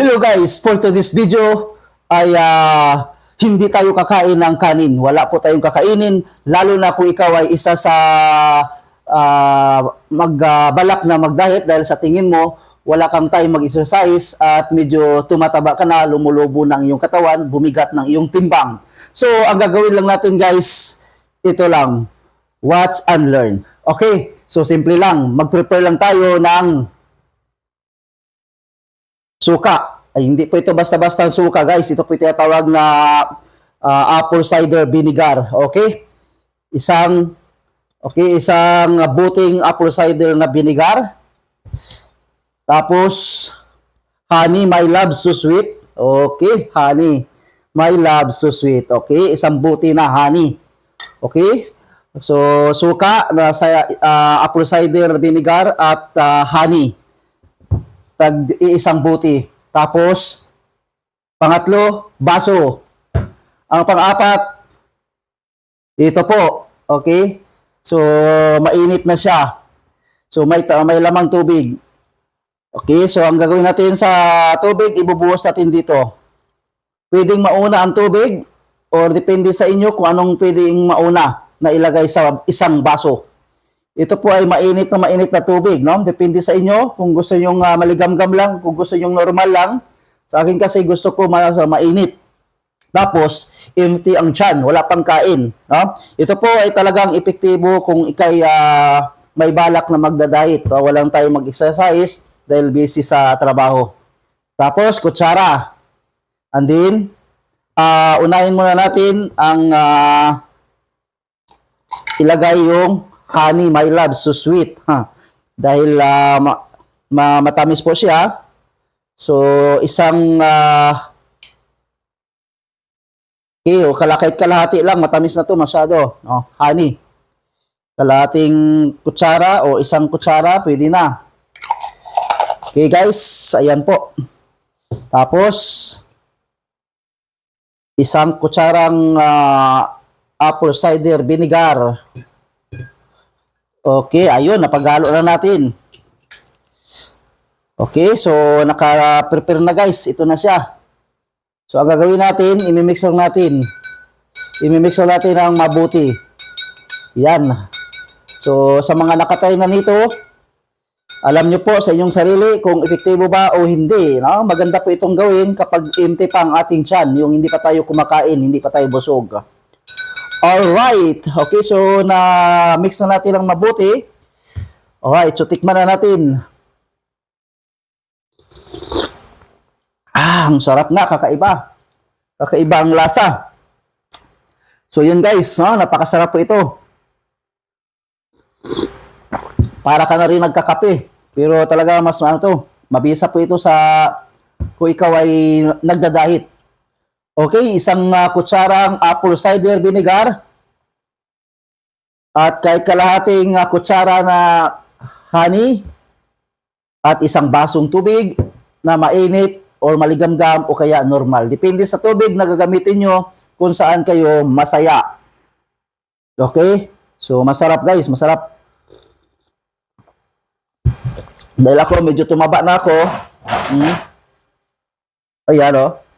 Hello guys, for today's video ay ah, hindi tayo kakain ng kanin. Wala po tayong kakainin, lalo na kung ikaw ay isa sa ah, magbalak na mag-diet dahil sa tingin mo wala kang time mag-exercise at medyo tumataba ka na, lumulubo ng iyong katawan, bumigat ng iyong timbang. So, ang gagawin lang natin guys, ito lang, watch and learn. Okay, so simple lang, mag-prepare lang tayo ng suka. Ay, hindi po ito basta-basta suka, guys. Ito po tinatawag na ah, apple cider vinegar. Okay? Isang okay, isang buting apple cider na vinegar. Tapos honey, my love, so sweet. Okay, honey. My love, so sweet. Okay, isang buti na honey. Okay? So, suka na sa ah, apple cider vinegar at ah, honey tag isang buti. Tapos, pangatlo, baso. Ang pang-apat, ito po. Okay? So, mainit na siya. So, may, may lamang tubig. Okay? So, ang gagawin natin sa tubig, ibubuhos natin dito. Pwedeng mauna ang tubig or depende sa inyo kung anong pwedeng mauna na ilagay sa isang baso. Ito po ay mainit na mainit na tubig, no? Depende sa inyo kung gusto niyo uh, maligamgam lang, kung gusto niyo normal lang. Sa akin kasi gusto ko ma mainit. Tapos, empty ang tiyan, wala pang kain. No? Ito po ay talagang epektibo kung ikay ah, may balak na magda-diet. No? Walang tayo mag-exercise dahil busy sa trabaho. Tapos, kutsara. And then, ah, unahin muna natin ang ah, ilagay yung honey, my love, so sweet. Ha? Dahil ah, ma- ma- matamis po siya. So, isang ah, okay, o kalakit kalahati lang, matamis na to masyado. Oh, honey. Kalahating kutsara o isang kutsara, pwede na. Okay guys, ayan po. Tapos, isang kutsarang ah, apple cider vinegar. Okay, ayun, napagalo na natin. Okay, so naka-prepare na guys. Ito na siya. So ang gagawin natin, imimix lang natin. Imimix lang natin ng mabuti. Yan. So sa mga nakatry na nito, alam nyo po sa inyong sarili kung epektibo ba o hindi. No? Maganda po itong gawin kapag empty pa ang ating tiyan. Yung hindi pa tayo kumakain, hindi pa tayo busog. Alright. Okay, so na mix na natin ang mabuti. Alright, so tikman na natin. Ah, ang sarap nga, kakaiba. Kakaiba ang lasa. So yun guys, no? napakasarap po ito. Para ka na rin nagkakape. Pero talaga mas ano to, mabisa po ito sa kung ikaw ay nagdadahit. Okay, isang uh, kutsarang apple cider vinegar at kahit kalahating uh, kutsara na honey at isang basong tubig na mainit or maligamgam o kaya normal. Depende sa tubig na gagamitin nyo kung saan kayo masaya. Okay? So, masarap guys, masarap. Dahil ako, medyo tumaba na ako. Hmm? Ayan o. Oh.